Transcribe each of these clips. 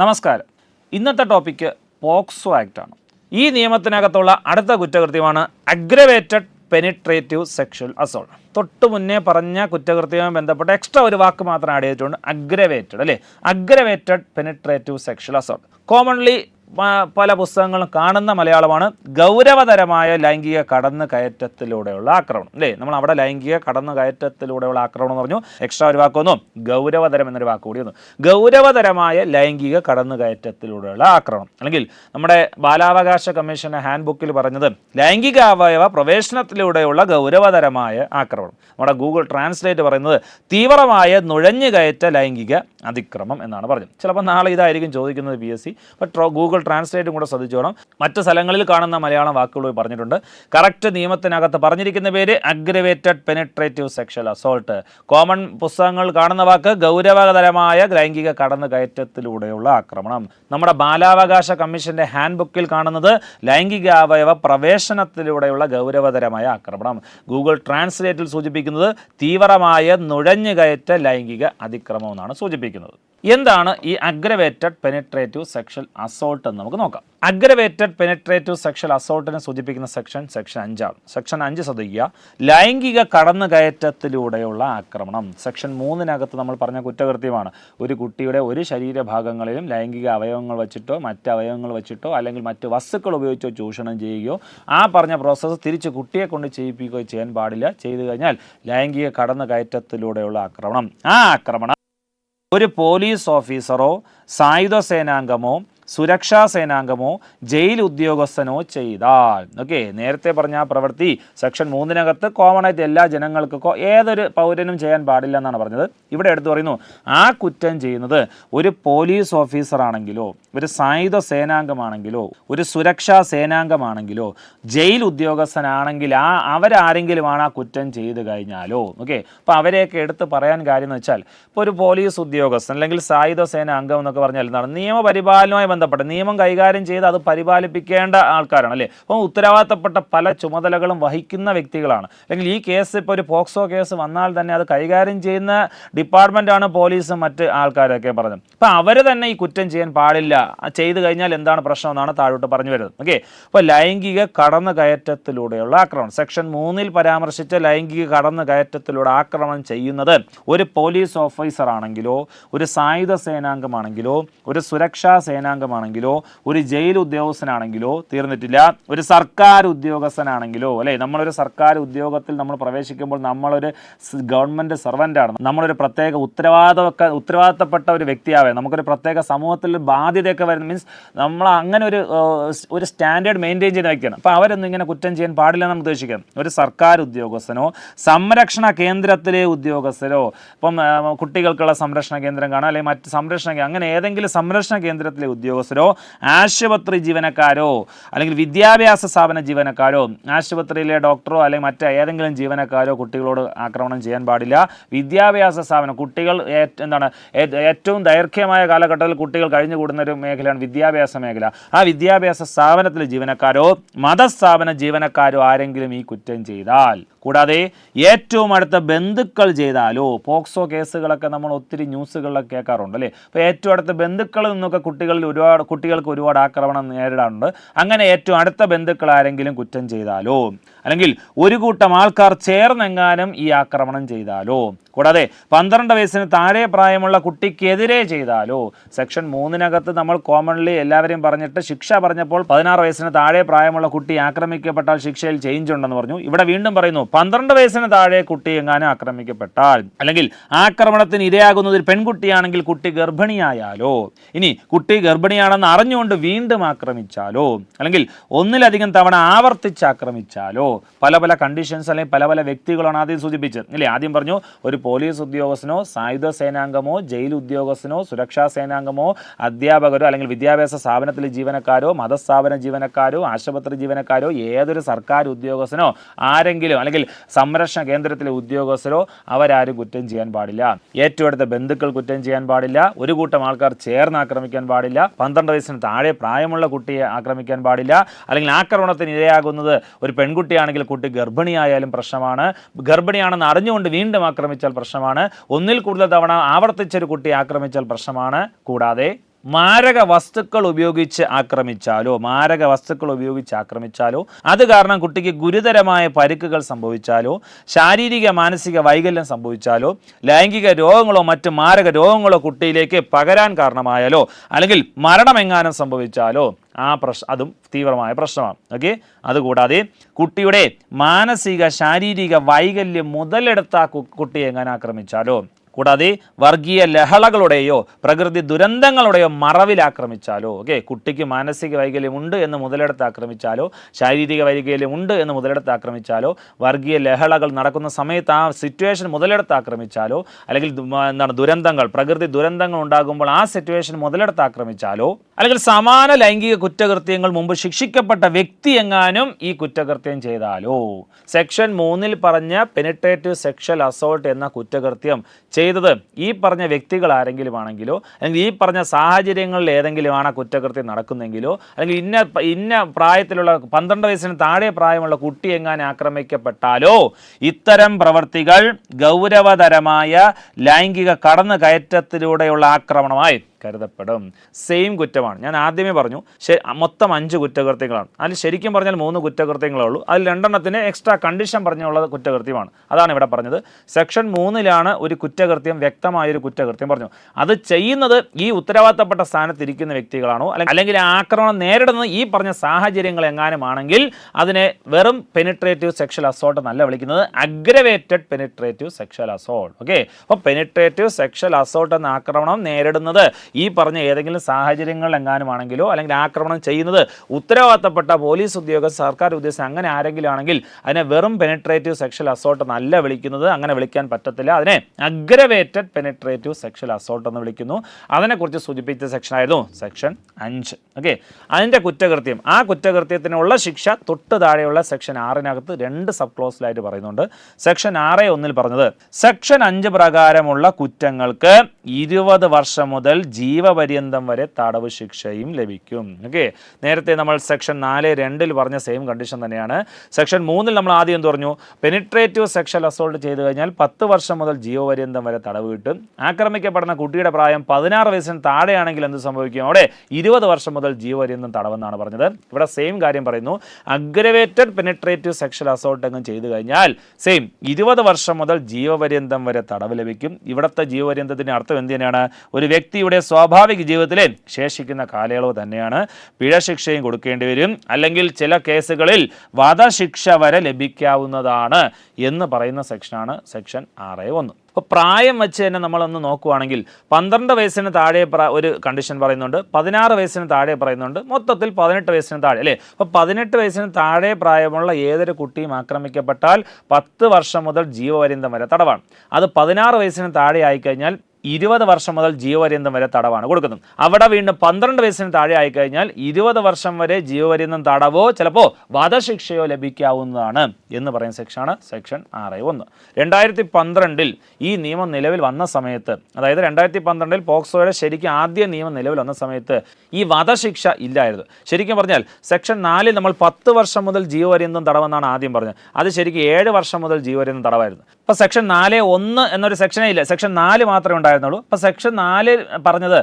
നമസ്കാരം. ഇന്നത്തെ topic POCSO act ആണ്. ഈ നിയമത്തിനകത്തുള്ള അടുത്ത കുറ്റകൃത്യമാണ് അഗ്രവേറ്റഡ് പെനിട്രേറ്റീവ് സെക്ഷൽ അസോൾട്ട് തൊട്ട് മുന്നേ പറഞ്ഞ കുറ്റകൃത്യവുമായി ബന്ധപ്പെട്ട എക്സ്ട്രാ ഒരു വാക്ക് മാത്രം ആഡ് ചെയ്തിട്ടുണ്ട് അഗ്രവേറ്റഡ് അല്ലേ? Aggravated penetrative sexual assault commonly പല പുസ്തകങ്ങളും കാണുന്ന മലയാളമാണ് ഗൗരവതരമായ ലൈംഗിക കടന്നു കയറ്റത്തിലൂടെയുള്ള ആക്രമണം. അല്ലേ? നമ്മൾ അവിടെ ലൈംഗിക കടന്നു കയറ്റത്തിലൂടെയുള്ള ആക്രമണം എന്ന് പറഞ്ഞു. എക്സ്ട്രാ ഒരു വാക്ക് വന്നു. ഗൗരവതരം എന്നൊരു വാക്ക് കൂടി വന്നു. ഗൗരവതരമായ ലൈംഗിക കടന്നു കയറ്റത്തിലൂടെയുള്ള ആക്രമണം. അല്ലെങ്കിൽ നമ്മുടെ ബാലാവകാശ കമ്മീഷന്റെ ഹാൻഡ് ബുക്കിൽ പറഞ്ഞത് ലൈംഗിക അവയവ പ്രവേശനത്തിലൂടെയുള്ള ഗൗരവതരമായ ആക്രമണം. നമ്മുടെ ഗൂഗിൾ ട്രാൻസ്ലേറ്റ് പറയുന്നത് തീവ്രമായ നുഴഞ്ഞുകയറ്റ ലൈംഗിക അതിക്രമം എന്നാണ് പറഞ്ഞത്. ചിലപ്പോൾ നാളെ ഇതായിരിക്കും ചോദിക്കുന്നത് P S C. But Google ട്രാൻസ്ലേറ്റും കൂടെ ശ്രദ്ധിച്ചോണം. മറ്റ് സ്ഥലങ്ങളിൽ കാണുന്ന മലയാളം വാക്കുകൾ പറഞ്ഞിട്ടുണ്ട്. കറക്റ്റ് നിയമത്തിനകത്ത് പറഞ്ഞിരിക്കുന്ന പേര് aggravated penetrative sexual assault common പുസ്തകങ്ങൾ കാണുന്ന വാക്ക് ഗൗരവതരമായ ലൈംഗിക കടന്നു കയറ്റത്തിലൂടെയുള്ള ആക്രമണം. നമ്മുടെ ബാലാവകാശ കമ്മീഷന്റെ ഹാൻഡ് ബുക്കിൽ കാണുന്നത് ലൈംഗിക അവയവ പ്രവേശനത്തിലൂടെയുള്ള ഗൗരവതരമായ ആക്രമണം. ഗൂഗിൾ ട്രാൻസ്ലേറ്റിൽ സൂചിപ്പിക്കുന്നത് തീവ്രമായ നുഴഞ്ഞുകയറ്റ ലൈംഗിക അതിക്രമം എന്നാണ് സൂചിപ്പിക്കുന്നത്. എന്താണ് ഈ അഗ്രവേറ്റഡ് പെനിട്രേറ്റീവ് സെക്ഷൽ അസോൾട്ട് എന്ന് നമുക്ക് നോക്കാം. അഗ്രവേറ്റഡ് പെനിട്രേറ്റീവ് സെക്ഷൽ അസോൾട്ടിനെ സൂചിപ്പിക്കുന്ന സെക്ഷൻ സെക്ഷൻ അഞ്ചാണ് സെക്ഷൻ അഞ്ച് ശ്രദ്ധിക്കുക. ലൈംഗിക കടന്നുകയറ്റത്തിലൂടെയുള്ള ആക്രമണം. സെക്ഷൻ മൂന്നിനകത്ത് നമ്മൾ പറഞ്ഞ കുറ്റകൃത്യമാണ്. ഒരു കുട്ടിയുടെ ഒരു ശരീരഭാഗങ്ങളിലും ലൈംഗിക അവയവങ്ങൾ വെച്ചിട്ടോ മറ്റ് അവയവങ്ങൾ വെച്ചിട്ടോ അല്ലെങ്കിൽ മറ്റ് വസ്തുക്കൾ ഉപയോഗിച്ചോ ചൂഷണം ചെയ്യുകയോ ആ പറഞ്ഞ പ്രോസസ്സ് തിരിച്ച് കുട്ടിയെ കൊണ്ട് ചെയ്യിപ്പിക്കുകയോ ചെയ്യാൻ പാടില്ല. ചെയ്തു കഴിഞ്ഞാൽ ലൈംഗിക കടന്നുകയറ്റത്തിലൂടെയുള്ള ആക്രമണം. ആ ആക്രമണം ഒരു പോലീസ് ഓഫീസറോ സായുധ സേനാംഗമോ സുരക്ഷാ സേനാംഗമോ ജയിൽ ഉദ്യോഗസ്ഥനോ ചെയ്താൽ. ഓക്കെ നേരത്തെ പറഞ്ഞ ആ പ്രവൃത്തി സെക്ഷൻ മൂന്നിനകത്ത് കോമൺ ആയിട്ട് എല്ലാ ജനങ്ങൾക്കോ ഏതൊരു പൗരനും ചെയ്യാൻ പാടില്ല എന്നാണ് പറഞ്ഞത്. ഇവിടെ എടുത്തു പറയുന്നു ആ കുറ്റം ചെയ്യുന്നത് ഒരു പോലീസ് ഓഫീസർ ആണെങ്കിലോ ഒരു സായുധ സേനാംഗമാണെങ്കിലോ ഒരു സുരക്ഷാ സേനാംഗമാണെങ്കിലോ ജയിൽ ഉദ്യോഗസ്ഥനാണെങ്കിൽ ആ അവരാരെങ്കിലുമാണ് ആ കുറ്റം ചെയ്തു കഴിഞ്ഞാലോ? ഓക്കെ അപ്പോൾ അവരെയൊക്കെ എടുത്ത് പറയാൻ കാര്യം എന്ന് വെച്ചാൽ ഇപ്പോൾ ഒരു പോലീസ് ഉദ്യോഗസ്ഥൻ അല്ലെങ്കിൽ സായുധ സേന അംഗം എന്നൊക്കെ പറഞ്ഞാൽ എന്താണ്? നിയമപരിപാലനവുമായി ബന്ധപ്പെട്ട് നിയമം കൈകാര്യം ചെയ്ത് അത് പരിപാലിപ്പിക്കേണ്ട ആൾക്കാരാണ് അല്ലേ? അപ്പോൾ ഉത്തരവാദിത്തപ്പെട്ട പല ചുമതലകളും വഹിക്കുന്ന വ്യക്തികളാണ്. അല്ലെങ്കിൽ ഈ കേസ് ഇപ്പോൾ ഒരു പോക്സോ കേസ് വന്നാൽ തന്നെ അത് കൈകാര്യം ചെയ്യുന്ന ഡിപ്പാർട്ട്മെന്റാണ് പോലീസും മറ്റ് ആൾക്കാരൊക്കെ പറഞ്ഞത്. അപ്പോൾ അവർ തന്നെ ഈ കുറ്റം ചെയ്യാൻ പാടില്ല. ചെയ്തു കഴിഞ്ഞാൽ എന്താണ് പ്രശ്നം എന്നാണ് താഴോട്ട് പറഞ്ഞു വരുന്നത്. ഓക്കെ? അപ്പോൾ ലൈംഗിക കടന്നു കയറ്റത്തിലൂടെയുള്ള ആക്രമണം. സെക്ഷൻ മൂന്നിൽ പരാമർശിച്ച ലൈംഗിക കടന്നു കയറ്റത്തിലൂടെ ആക്രമണം ചെയ്യുന്നത് ഒരു പോലീസ് ഓഫീസർ ആണെങ്കിലോ ഒരു സായുധ സേനാംഗമാണെങ്കിലോ ഒരു സുരക്ഷാ സേനാംഗമാണെങ്കിലോ ഒരു ജയിൽ ഉദ്യോഗസ്ഥനാണെങ്കിലോ തീർന്നിട്ടില്ല ഒരു സർക്കാർ ഉദ്യോഗസ്ഥനാണെങ്കിലോ അല്ലേ? നമ്മളൊരു സർക്കാർ ഉദ്യോഗത്തിൽ നമ്മൾ പ്രവേശിക്കുമ്പോൾ നമ്മളൊരു ഗവൺമെന്റ് സർവന്റാണ്. നമ്മളൊരു പ്രത്യേക ഉത്തരവാദിത്തമൊക്കെ ഉത്തരവാദിത്തപ്പെട്ട ഒരു വ്യക്തിയാവേ. നമുക്കൊരു പ്രത്യേക സമൂഹത്തിൽ ബാധ്യതയൊക്കെ വരുന്ന മീൻസ് നമ്മൾ അങ്ങനെ ഒരു ഒരു സ്റ്റാൻഡേർഡ് മെയിന്റെയിൻ ചെയ്യുന്ന വ്യക്തിയാണ് അപ്പോൾ അവരൊന്നും ഇങ്ങനെ കുറ്റം ചെയ്യാൻ പാടില്ല നമ്മൾ ഉദ്ദേശിക്കാം. ഒരു സർക്കാർ ഉദ്യോഗസ്ഥനോ സംരക്ഷണ കേന്ദ്രത്തിലെ ഉദ്യോഗസ്ഥരോ ഇപ്പം കുട്ടികൾക്കുള്ള സംരക്ഷണ കേന്ദ്രം കാണാം അല്ലെങ്കിൽ മറ്റ് സംരക്ഷണ അങ്ങനെ ഏതെങ്കിലും സംരക്ഷണ കേന്ദ്രത്തിലെ ഉദ്യോഗസ്ഥരോ ആശുപത്രി ജീവനക്കാരോ അല്ലെങ്കിൽ വിദ്യാഭ്യാസ സ്ഥാപന ജീവനക്കാരോ ആശുപത്രിയിലെ ഡോക്ടറോ അല്ലെങ്കിൽ മറ്റ് ഏതെങ്കിലും ജീവനക്കാരോ കുട്ടികളോട് ആക്രമണം ചെയ്യാൻ പാടില്ല. വിദ്യാഭ്യാസ സ്ഥാപനം കുട്ടികൾ എന്താണ് ഏറ്റവും ദൈർഘ്യമായ കാലഘട്ടത്തിൽ കുട്ടികൾ കഴിഞ്ഞുകൂടുന്ന ഒരു മേഖലയാണ് വിദ്യാഭ്യാസ മേഖല. ആ വിദ്യാഭ്യാസ സ്ഥാപനത്തിലെ ജീവനക്കാരോ മതസ്ഥാപന ജീവനക്കാരോ ആരെങ്കിലും ഈ കുറ്റം ചെയ്താൽ കൂടാതെ ഏറ്റവും അടുത്ത ബന്ധുക്കൾ ചെയ്താലോ? പോക്സോ കേസുകളൊക്കെ നമ്മൾ ഒത്തിരി ന്യൂസുകളിലൊക്കെ കേൾക്കാറുണ്ട് അല്ലേ? അപ്പോൾ ഏറ്റവും അടുത്ത ബന്ധുക്കളിൽ നിന്നൊക്കെ കുട്ടികളിൽ ഒരുപാട് കുട്ടികൾക്ക് ഒരുപാട് ആക്രമണം നേരിടാറുണ്ട്. അങ്ങനെ ഏറ്റവും അടുത്ത ബന്ധുക്കൾ ആരെങ്കിലും കുറ്റം ചെയ്താലോ? അല്ലെങ്കിൽ ഒരു കൂട്ടം ആൾക്കാർ ചേർന്നെങ്ങാനും ഈ ആക്രമണം ചെയ്താലോ? കൂടാതെ പന്ത്രണ്ട് വയസ്സിന് താഴെ പ്രായമുള്ള കുട്ടിക്കെതിരെ ചെയ്താലോ? സെക്ഷൻ മൂന്നിനകത്ത് നമ്മൾ കോമൺലി എല്ലാവരെയും പറഞ്ഞിട്ട് ശിക്ഷ പറഞ്ഞപ്പോൾ പതിനാറ് വയസ്സിന് താഴെ പ്രായമുള്ള കുട്ടി ആക്രമിക്കപ്പെട്ടാൽ ശിക്ഷയിൽ ചേഞ്ച് ഉണ്ടെന്ന് പറഞ്ഞു. ഇവിടെ വീണ്ടും പറയുന്നു പന്ത്രണ്ട് വയസ്സിന് താഴെ കുട്ടി എങ്ങാനും ആക്രമിക്കപ്പെട്ടാൽ. അല്ലെങ്കിൽ ആക്രമണത്തിന് ഇരയാകുന്നതിൽ പെൺകുട്ടിയാണെങ്കിൽ കുട്ടി ഗർഭിണിയായാലോ? ഇനി കുട്ടി ഗർഭിണിയാണെന്ന് അറിഞ്ഞുകൊണ്ട് വീണ്ടും ആക്രമിച്ചാലോ? അല്ലെങ്കിൽ ഒന്നിലധികം തവണ ആവർത്തിച്ച് ആക്രമിച്ചാലോ? പല പല കണ്ടീഷൻസ് അല്ലെങ്കിൽ പല പല വ്യക്തികളാണ് ആദ്യം സൂചിപ്പിച്ചത്. അല്ലേ ആദ്യം പറഞ്ഞു ഒരു പോലീസ് ഉദ്യോഗസ്ഥനോ സായുധ സേനാംഗമോ ജയിൽ ഉദ്യോഗസ്ഥനോ സുരക്ഷാ സേനാംഗമോ അധ്യാപകരോ അല്ലെങ്കിൽ വിദ്യാഭ്യാസ സ്ഥാപനത്തിലെ ജീവനക്കാരോ മതസ്ഥാപന ജീവനക്കാരോ ആശുപത്രി ജീവനക്കാരോ ഏതൊരു സർക്കാർ ഉദ്യോഗസ്ഥനോ ആരെങ്കിലും അല്ലെങ്കിൽ സംരക്ഷണ കേന്ദ്രത്തിലെ ഉദ്യോഗസ്ഥരോ അവരാരും കുറ്റം ചെയ്യാൻ പാടില്ല. ഏറ്റവും അടുത്ത ബന്ധുക്കൾ കുറ്റം ചെയ്യാൻ പാടില്ല. ഒരു കൂട്ടം ആൾക്കാർ ചേർന്ന് ആക്രമിക്കാൻ പാടില്ല. പന്ത്രണ്ട് വയസ്സിന് താഴെ പ്രായമുള്ള കുട്ടിയെ ആക്രമിക്കാൻ പാടില്ല. അല്ലെങ്കിൽ ആക്രമണത്തിന് ഇരയാകുന്നത് ഒരു പെൺകുട്ടിയാണെങ്കിൽ കുട്ടി ഗർഭിണിയായാലും പ്രശ്നമാണ്. ഗർഭിണിയാണെന്ന് അറിഞ്ഞുകൊണ്ട് വീണ്ടും ആക്രമിച്ചാൽ പ്രശ്നമാണ്. ഒന്നിൽ കൂടുതൽ തവണ ആവർത്തിച്ചൊരു കുട്ടി ആക്രമിച്ചാൽ പ്രശ്നമാണ്. കൂടാതെ മാരക വസ്തുക്കൾ ഉപയോഗിച്ച് ആക്രമിച്ചാലോ മാരക വസ്തുക്കൾ ഉപയോഗിച്ച് ആക്രമിച്ചാലോ അത് കാരണം കുട്ടിക്ക് ഗുരുതരമായ പരിക്കുകൾ സംഭവിച്ചാലോ ശാരീരിക മാനസിക വൈകല്യം സംഭവിച്ചാലോ ലൈംഗിക രോഗങ്ങളോ മറ്റ് മാരക രോഗങ്ങളോ കുട്ടിയിലേക്ക് പകരാൻ കാരണമായാലോ അല്ലെങ്കിൽ മരണമെങ്ങാനും സംഭവിച്ചാലോ ആ പ്രശ് അതും തീവ്രമായ പ്രശ്നമാണ്. ഓക്കെ അതുകൂടാതെ കുട്ടിയുടെ മാനസിക ശാരീരിക വൈകല്യം മുതലെടുത്ത കുട്ടിയെ എങ്ങനെ ആക്രമിച്ചാലോ? കൂടാതെ വർഗീയ ലഹളകളുടെയോ പ്രകൃതി ദുരന്തങ്ങളുടെയോ മറവിൽ ആക്രമിച്ചാലോ ഓക്കെ കുട്ടിക്ക് മാനസിക വൈകല്യമുണ്ട് എന്ന് മുതലെടുത്ത് ആക്രമിച്ചാലോ ശാരീരിക വൈകല്യമുണ്ട് എന്ന് മുതലെടുത്ത് ആക്രമിച്ചാലോ വർഗീയ ലഹളകൾ നടക്കുന്ന സമയത്ത് ആ സിറ്റുവേഷൻ മുതലെടുത്ത് ആക്രമിച്ചാലോ അല്ലെങ്കിൽ എന്താണ് ദുരന്തങ്ങൾ പ്രകൃതി ദുരന്തങ്ങൾ ഉണ്ടാകുമ്പോൾ ആ സിറ്റുവേഷൻ മുതലെടുത്ത് ആക്രമിച്ചാലോ അല്ലെങ്കിൽ സമാന ലൈംഗിക കുറ്റകൃത്യങ്ങൾ മുമ്പ് ശിക്ഷിക്കപ്പെട്ട വ്യക്തി എങ്ങാനും ഈ കുറ്റകൃത്യം ചെയ്താലോ? സെക്ഷൻ മൂന്നിൽ പറഞ്ഞ പെനിട്രേറ്റീവ് സെക്ഷൽ അസോൾട്ട് എന്ന കുറ്റകൃത്യം ചെയ്തത് ഈ പറഞ്ഞ വ്യക്തികൾ ആരെങ്കിലും ആണെങ്കിലോ അല്ലെങ്കിൽ ഈ പറഞ്ഞ സാഹചര്യങ്ങളിൽ ഏതെങ്കിലുമാണ് ആ കുറ്റകൃത്യം നടക്കുന്നെങ്കിലോ അല്ലെങ്കിൽ ഇന്ന ഇന്ന പ്രായത്തിലുള്ള പന്ത്രണ്ട് വയസ്സിന് താഴെ പ്രായമുള്ള കുട്ടി എങ്ങാനും ആക്രമിക്കപ്പെട്ടാലോ ഇത്തരം പ്രവർത്തികൾ ഗൗരവതരമായ ലൈംഗിക കടന്നുകയറ്റത്തിലൂടെയുള്ള ആക്രമണമായി കരുതപ്പെടും. സെയിം കുറ്റമാണ്. ഞാൻ ആദ്യമേ പറഞ്ഞു മൊത്തം അഞ്ച് കുറ്റകൃത്യങ്ങളാണ്. അതിൽ ശരിക്കും പറഞ്ഞാൽ മൂന്ന് കുറ്റകൃത്യങ്ങളേ ഉള്ളൂ. അതിൽ രണ്ടെണ്ണത്തിന് എക്സ്ട്രാ കണ്ടീഷൻ പറഞ്ഞുള്ള കുറ്റകൃത്യമാണ്. അതാണ് ഇവിടെ പറഞ്ഞത്. സെക്ഷൻ മൂന്നിലാണ് ഒരു കുറ്റകൃത്യം വ്യക്തമായൊരു കുറ്റകൃത്യം പറഞ്ഞു. അത് ചെയ്യുന്നത് ഈ ഉത്തരവാദിത്തപ്പെട്ട സ്ഥാനത്തിരിക്കുന്ന വ്യക്തികളാണോ? അല്ലെങ്കിൽ ആക്രമണം നേരിടുന്ന ഈ പറഞ്ഞ സാഹചര്യങ്ങൾ എങ്ങാനുമാണെങ്കിൽ അതിനെ വെറും പെനിട്രേറ്റീവ് സെക്ഷൽ അസോൾട്ട് നല്ല വിളിക്കുന്നത്. Aggravated penetrative sexual assault okay അപ്പോൾ പെനിട്രേറ്റീവ് സെക്ഷൽ അസോൾട്ട് എന്ന ആക്രമണം നേരിടുന്നത് ഈ പറഞ്ഞ ഏതെങ്കിലും സാഹചര്യങ്ങൾ എങ്ങാനുമാണെങ്കിലോ അല്ലെങ്കിൽ ആക്രമണം ചെയ്യുന്നത് ഉത്തരവാദിത്തപ്പെട്ട പോലീസ് ഉദ്യോഗസ്ഥ സർക്കാർ ഉദ്യോഗസ്ഥ അങ്ങനെ ആരെങ്കിലും ആണെങ്കിൽ അതിനെ വെറും പെനിട്രേറ്റീവ് സെക്ഷൽ അസോൾട്ട് എന്നല്ല വിളിക്കുന്നത്. അങ്ങനെ വിളിക്കാൻ പറ്റത്തില്ല. അതിനെ അഗ്രവേറ്റഡ് പെനിട്രേറ്റീവ് സെക്ഷൽ അസോൾട്ട് എന്ന് വിളിക്കുന്നു. അതിനെക്കുറിച്ച് സൂചിപ്പിച്ച സെക്ഷൻ ആയിരുന്നു സെക്ഷൻ അഞ്ച്. ഓക്കെ അതിന്റെ കുറ്റകൃത്യം. ആ കുറ്റകൃത്യത്തിനുള്ള ശിക്ഷ തൊട്ട് താഴെയുള്ള സെക്ഷൻ ആറിനകത്ത് രണ്ട് സബ് ക്ലോസിലായിട്ട് പറയുന്നുണ്ട്. സെക്ഷൻ ആറ് ഒന്നിൽ പറഞ്ഞത് സെക്ഷൻ അഞ്ച് പ്രകാരമുള്ള കുറ്റങ്ങൾക്ക് ഇരുപത് വർഷം മുതൽ ജീവപര്യന്തം വരെ തടവ് ശിക്ഷയും ലഭിക്കും. ഓക്കെ നേരത്തെ നമ്മൾ സെക്ഷൻ നാല് രണ്ടിൽ പറഞ്ഞ സെയിം കണ്ടീഷൻ തന്നെയാണ്. സെക്ഷൻ മൂന്നിൽ നമ്മൾ ആദ്യം എന്ത് പറഞ്ഞു? പെനിട്രേറ്റീവ് സെക്ഷൽ അസോൾട്ട് ചെയ്തു കഴിഞ്ഞാൽ പത്ത് വർഷം മുതൽ ജീവപര്യന്തം വരെ തടവ് കിട്ടും. ആക്രമിക്കപ്പെടുന്ന കുട്ടിയുടെ പ്രായം പതിനാറ് വയസ്സിന് താഴെയാണെങ്കിൽ എന്ത് സംഭവിക്കും? അവിടെ ഇരുപത് വർഷം മുതൽ ജീവപര്യന്തം തടവെന്നാണ് പറഞ്ഞത്. ഇവിടെ സെയിം കാര്യം പറയുന്നു. അഗ്രവേറ്റഡ് പെനിട്രേറ്റീവ് സെക്ഷൽ അസോൾട്ട് എങ്ങും ചെയ്തു കഴിഞ്ഞാൽ സെയിം ഇരുപത് വർഷം മുതൽ ജീവപര്യന്തം വരെ തടവ് ലഭിക്കും. ഇവിടുത്തെ ജീവപര്യന്തത്തിന്റെ അർത്ഥം എന്ത് തന്നെയാണ്? ഒരു വ്യക്തിയുടെ സ്വാഭാവിക ജീവിതത്തിലെ ശേഷിക്കുന്ന കാലയളവ് തന്നെയാണ്. പിഴ ശിക്ഷയും കൊടുക്കേണ്ടി വരും. അല്ലെങ്കിൽ ചില കേസുകളിൽ വധശിക്ഷ വരെ ലഭിക്കാവുന്നതാണ് എന്ന് പറയുന്ന സെക്ഷനാണ് സെക്ഷൻ ആറ് ഒന്ന്. അപ്പോൾ പ്രായം വെച്ച് തന്നെ നമ്മളൊന്ന് നോക്കുവാണെങ്കിൽ പന്ത്രണ്ട് വയസ്സിന് താഴെ ഒരു കണ്ടീഷൻ പറയുന്നുണ്ട്. പതിനാറ് വയസ്സിന് താഴെ പറയുന്നുണ്ട്. മൊത്തത്തിൽ പതിനെട്ട് വയസ്സിന് താഴെ അല്ലേ? അപ്പോൾ പതിനെട്ട് വയസ്സിന് താഴെ പ്രായമുള്ള ഏതൊരു കുട്ടിയും ആക്രമിക്കപ്പെട്ടാൽ പത്ത് വർഷം മുതൽ ജീവപര്യന്തം വരെ തടവാണ്. അത് പതിനാറ് വയസ്സിന് താഴെ ആയിക്കഴിഞ്ഞാൽ ഇരുപത് വർഷം മുതൽ ജീവപര്യന്തം വരെ തടവാണ് കൊടുക്കുന്നത്. അവിടെ വീണ്ടും പന്ത്രണ്ട് വയസ്സിന് താഴെ ആയിക്കഴിഞ്ഞാൽ ഇരുപത് വർഷം വരെ ജീവപര്യന്തം തടവോ ചിലപ്പോൾ വധശിക്ഷയോ ലഭിക്കാവുന്നതാണ് എന്ന് പറയുന്ന സെക്ഷനാണ് സെക്ഷൻ ആറ് ഒന്ന്. രണ്ടായിരത്തി പന്ത്രണ്ടിൽ ഈ നിയമം നിലവിൽ വന്ന സമയത്ത് അതായത് രണ്ടായിരത്തി പന്ത്രണ്ടിൽ പോക്സോയുടെ ശരിക്കും ആദ്യ നിയമം നിലവിൽ വന്ന സമയത്ത് ഈ വധശിക്ഷ ഇല്ലായിരുന്നു. ശരിക്കും പറഞ്ഞാൽ സെക്ഷൻ നാലിൽ നമ്മൾ പത്ത് വർഷം മുതൽ ജീവപര്യന്തം തടവെന്നാണ് ആദ്യം പറഞ്ഞത്. അത് ശരിക്കും ഏഴ് വർഷം മുതൽ ജീവപര്യന്തം തടവായിരുന്നു. അപ്പോൾ സെക്ഷൻ നാല് ഒന്ന് എന്നൊരു സെക്ഷനേ ഇല്ല. സെക്ഷൻ നാല് മാത്രമേ ഉണ്ടായിരുന്നുള്ളൂ. അപ്പോൾ സെക്ഷൻ നാല് പറഞ്ഞത്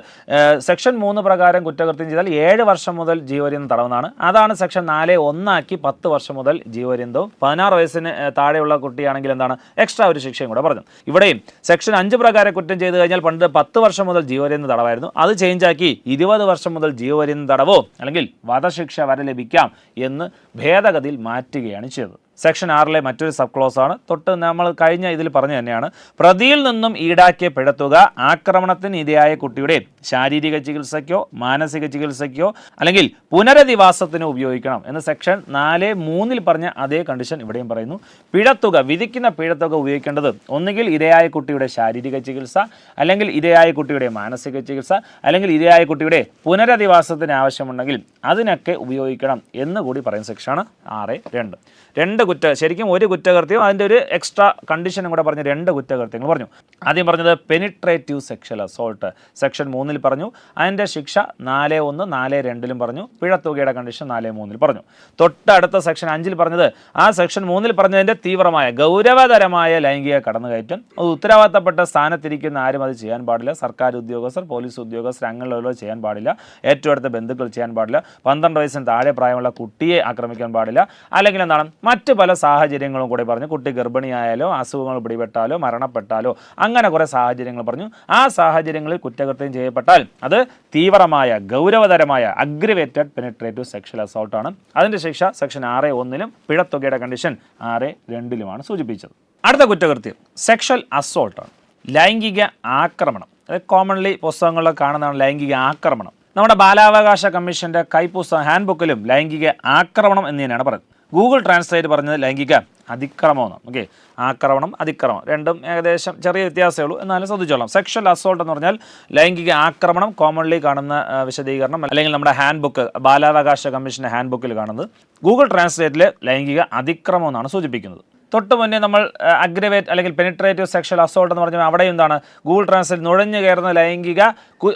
സെക്ഷൻ മൂന്ന് പ്രകാരം കുറ്റകൃത്യം ചെയ്താൽ ഏഴ് വർഷം മുതൽ ജീവപര്യന്തം തടവുന്നതാണ്. അതാണ് സെക്ഷൻ നാല് ഒന്നാക്കി പത്ത് വർഷം മുതൽ ജീവപര്യന്തവും പതിനാറ് വയസ്സിന് താഴെയുള്ള കുട്ടിയാണെങ്കിൽ എന്താണ്? എക്സ്ട്രാ ഒരു ശിക്ഷയും കൂടെ പറഞ്ഞു. ഇവിടെയും സെക്ഷൻ അഞ്ച് പ്രകാരം കുറ്റം ചെയ്തു കഴിഞ്ഞാൽ പണ്ട് പത്ത് വർഷം മുതൽ ജീവപര്യന്തം തടവായിരുന്നു. അത് ചേഞ്ചാക്കി ഇരുപത് വർഷം മുതൽ ജീവപര്യന്തം തടവോ? അല്ലെങ്കിൽ വധശിക്ഷ വരെ ലഭിക്കാം എന്ന് ഭേദഗതിയിൽ മാറ്റുകയാണ് ചെയ്തത്. സെക്ഷൻ ആറിലെ മറ്റൊരു സബ് ക്ലോസ് ആണ് തൊട്ട് നമ്മൾ കഴിഞ്ഞ ഇതിൽ പറഞ്ഞു തന്നെയാണ്. പ്രതിയിൽ നിന്നും ഈടാക്കിയ പിഴത്തുക ആക്രമണത്തിന് ഇരയായ കുട്ടിയുടെ ശാരീരിക ചികിത്സയ്ക്കോ മാനസിക ചികിത്സയ്ക്കോ അല്ലെങ്കിൽ പുനരധിവാസത്തിനോ ഉപയോഗിക്കണം എന്ന് സെക്ഷൻ നാല് മൂന്നിൽ പറഞ്ഞ അതേ കണ്ടീഷൻ ഇവിടെയും പറയുന്നു. പിഴത്തുക വിധിക്കുന്ന പിഴത്തുക ഉപയോഗിക്കേണ്ടത് ഒന്നുകിൽ ഇരയായ കുട്ടിയുടെ ശാരീരിക ചികിത്സ അല്ലെങ്കിൽ ഇരയായ കുട്ടിയുടെ മാനസിക ചികിത്സ അല്ലെങ്കിൽ ഇരയായ കുട്ടിയുടെ പുനരധിവാസത്തിന് ആവശ്യമുണ്ടെങ്കിൽ അതിനൊക്കെ ഉപയോഗിക്കണം എന്ന് കൂടി പറയുന്ന സെക്ഷനാണ് ആറ് രണ്ട്. രണ്ട് കുറ്റ ശരിക്കും ഒരു കുറ്റകൃത്യം അതിന്റെ ഒരു എക്സ്ട്രാ കണ്ടീഷനും കൂടെ പറഞ്ഞ് രണ്ട് കുറ്റകൃത്യങ്ങൾ പറഞ്ഞു. ആദ്യം പറഞ്ഞത് പെനിട്രേറ്റീവ് സെക്ഷൽ അസോൾട്ട് സെക്ഷൻ മൂന്നിൽ പറഞ്ഞു. അതിന്റെ ശിക്ഷ നാല് ഒന്ന് നാല് രണ്ടിലും പറഞ്ഞു. പിഴത്തുകയുടെ കണ്ടീഷൻ നാല് മൂന്നിൽ പറഞ്ഞു. തൊട്ടടുത്ത സെക്ഷൻ അഞ്ചിൽ പറഞ്ഞത് ആ സെക്ഷൻ മൂന്നിൽ പറഞ്ഞതിന്റെ തീവ്രമായ ഗൗരവതരമായ ലൈംഗിക കടന്നുകയറ്റം. അത് ഉത്തരവാദിത്തപ്പെട്ട സ്ഥാനത്തിരിക്കുന്ന ആരും അത് ചെയ്യാൻ പാടില്ല. സർക്കാർ ഉദ്യോഗസ്ഥർ പോലീസ് ഉദ്യോഗസ്ഥർ അങ്ങനെയുള്ളവർ ചെയ്യാൻ പാടില്ല. ഏറ്റവും അടുത്ത ബന്ധുക്കൾ ചെയ്യാൻ പാടില്ല. പന്ത്രണ്ട് വയസ്സിന് താഴെ പ്രായമുള്ള കുട്ടിയെ ആക്രമിക്കാൻ പാടില്ല. അല്ലെങ്കിൽ എന്താണ് മറ്റ് പല സാഹചര്യങ്ങളും കൂടെ പറഞ്ഞു. കുട്ടി ഗർഭിണിയായാലോ അസുഖങ്ങൾ പിടിപെട്ടാലോ മരണപ്പെട്ടാലോ അങ്ങനെ കുറേ സാഹചര്യങ്ങൾ പറഞ്ഞു. ആ സാഹചര്യങ്ങളിൽ കുറ്റകൃത്യം ചെയ്യപ്പെട്ടാൽ അത് തീവ്രമായ ഗൗരവതരമായ അഗ്രിവേറ്റഡ് പെനിട്രേറ്റീവ് സെക്ഷൽ അസോൾട്ടാണ് അതിന്റെ ശിക്ഷ സെക്ഷൻ ആറ് ഒന്നിലും പിഴത്തുകയുടെ കണ്ടീഷൻ ആറ് രണ്ടിലുമാണ് സൂചിപ്പിച്ചത്. അടുത്ത കുറ്റകൃത്യം സെക്ഷൽ അസോൾട്ടാണ് ലൈംഗിക ആക്രമണം. അത് കോമൺലി പുസ്തകങ്ങളിൽ കാണുന്നതാണ് ലൈംഗിക ആക്രമണം. നമ്മുടെ ബാലാവകാശ കമ്മീഷന്റെ കൈപ്പുസ്തകം ഹാൻഡ് ബുക്കിലും ലൈംഗിക ആക്രമണം എന്ന് തന്നെയാണ് പറയുന്നത്. ഗൂഗിൾ ട്രാൻസ്ലേറ്റ് പറഞ്ഞത് ലൈംഗിക അതിക്രമമാണ്. ഓക്കെ ആക്രമണം അതിക്രമം. രണ്ടും ഏകദേശം ചെറിയ വ്യത്യാസമേ ഉള്ളൂ. എന്നാലും ശ്രദ്ധിച്ചോളാം. സെക്ഷൽ അസോൾട്ട് എന്ന് പറഞ്ഞാൽ ലൈംഗിക ആക്രമണം കോമൺലി കാണുന്ന വിശദീകരണം അല്ലെങ്കിൽ നമ്മുടെ ഹാൻഡ് ബുക്ക് ബാലാവകാശ കമ്മീഷന്റെ ഹാൻഡ് ബുക്കിൽ കാണുന്നത് ഗൂഗിൾ ട്രാൻസ്ലേറ്റിൽ ലൈംഗിക അതിക്രമം എന്നാണ് സൂചിപ്പിക്കുന്നത്. തൊട്ട് മുന്നേ നമ്മൾ അഗ്രവേറ്റ് അല്ലെങ്കിൽ പെനിട്രേറ്റീവ് സെക്ഷൽ അസോൾട്ട് എന്ന് പറഞ്ഞാൽ അവിടെ എന്താണ് ഗൂഗിൾ ട്രാൻസ്ലേറ്റ് നുഴഞ്ഞു കയറുന്ന ലൈംഗിക